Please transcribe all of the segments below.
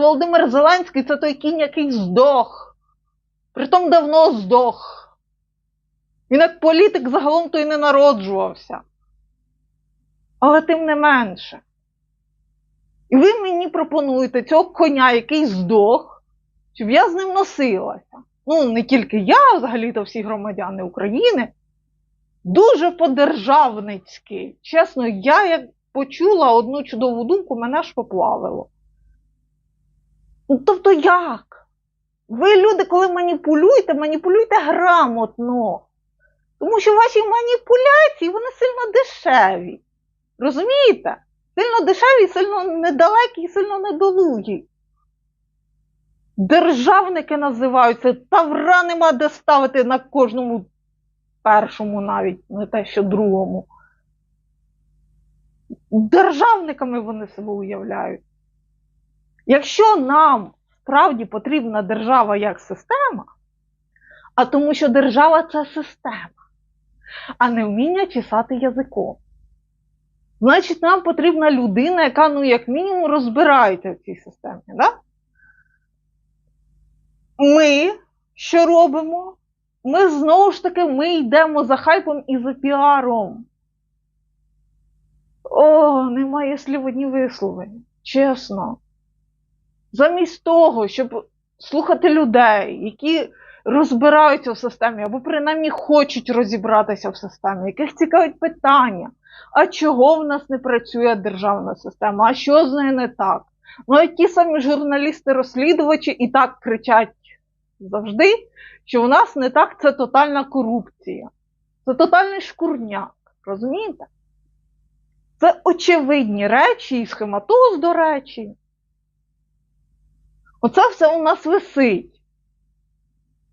Володимир Зеленський це той кінь, який здох. Притом давно здох. Він як політик загалом то й не народжувався. Але тим не менше. І ви мені пропонуєте цього коня, який здох, щоб я з ним носилася. Ну, не тільки я, а взагалі-то всі громадяни України. Дуже по-державницьки. Чесно, я як почула одну чудову думку, мене ж поплавило. Ну, тобто як? Ви, люди, коли маніпулюєте, маніпулюйте грамотно. Тому що ваші маніпуляції вони сильно дешеві. Розумієте? Сильно дешеві, сильно недалекі сильно недолугі. Державники називаються, тавра нема де ставити на кожному першому навіть, не те, що другому. Державниками вони себе уявляють. Якщо нам справді потрібна держава як система, а тому що держава це система, а не вміння чесати язиком. Значить, нам потрібна людина, яка, ну, як мінімум, розбирається в цій системі. Да? Ми що робимо? Ми знову ж таки ми йдемо за хайпом і за піаром. О, немає слів одні вислови. Чесно. Замість того, щоб слухати людей, які розбираються в системі, або принаймні хочуть розібратися в системі, яких цікавить питання. А чого в нас не працює державна система? А що з нею не так? Ну, і ті самі журналісти-розслідувачі і так кричать завжди, що у нас не так це тотальна корупція. Це тотальний шкурняк. Розумієте? Це очевидні речі і схематоз, до речі. Оце все у нас висить.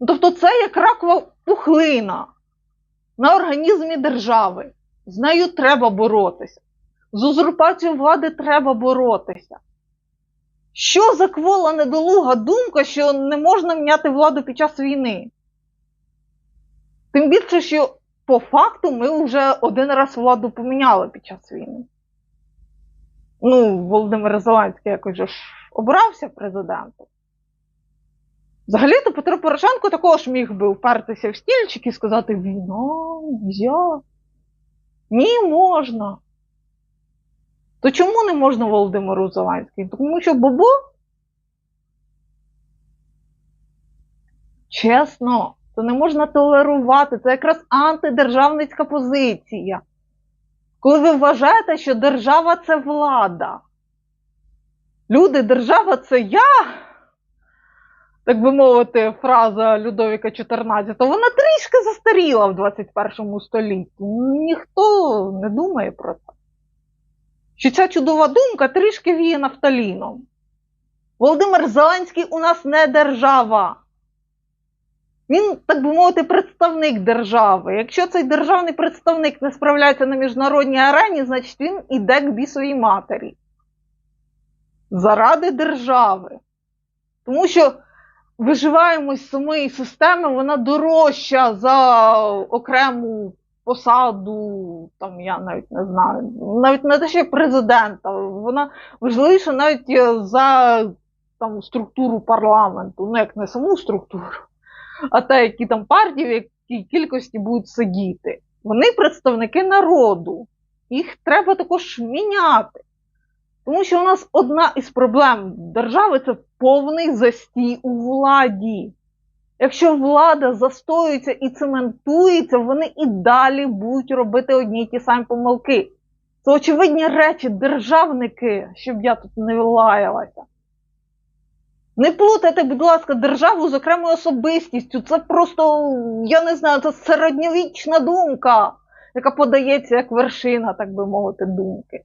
Тобто це як ракова пухлина на організмі держави. З нею треба боротися. З узурпацією влади треба боротися. Що за квола недолуга думка, що не можна міняти владу під час війни? Тим більше, що по факту ми вже один раз владу поміняли під час війни. Ну, Володимир Зеленський якось ж обрався президентом. Взагалі-то Петро Порошенко також міг би впертися в стільчик і сказати: війна, нельзя. Ні, можна. То чому не можна Володимиру Зеленському? Тому що Бобо? Чесно, це не можна толерувати. Це якраз антидержавницька позиція. Коли ви вважаєте, що держава це влада. Люди, держава це я. Так би мовити, фраза Людовіка 14, вона трішки застаріла в 21 столітті. Ніхто не думає про це. Що ця чудова думка трішки віє нафталіном. Володимир Зеленський у нас не держава. Він, так би мовити, представник держави. Якщо цей державний представник не справляється на міжнародній арені, значить він іде к бісовій матері. Заради держави. Тому що виживаємось самої системи, вона дорожча за окрему посаду, там я навіть не знаю, навіть не те, що президента, вона важливіша навіть за там, структуру парламенту, ну як не саму структуру, а те, які там партії, в якій кількості будуть сидіти. Вони представники народу. Їх треба також міняти. Тому що у нас одна із проблем держави це повний застій у владі. Якщо влада застоюється і цементується, вони і далі будуть робити одні й ті самі помилки. Це очевидні речі, державники, щоб я тут не лаялася. Не плутайте, будь ласка, державу з окремою особистістю. Це просто, я не знаю, це середньовічна думка, яка подається як вершина, так би мовити, думки.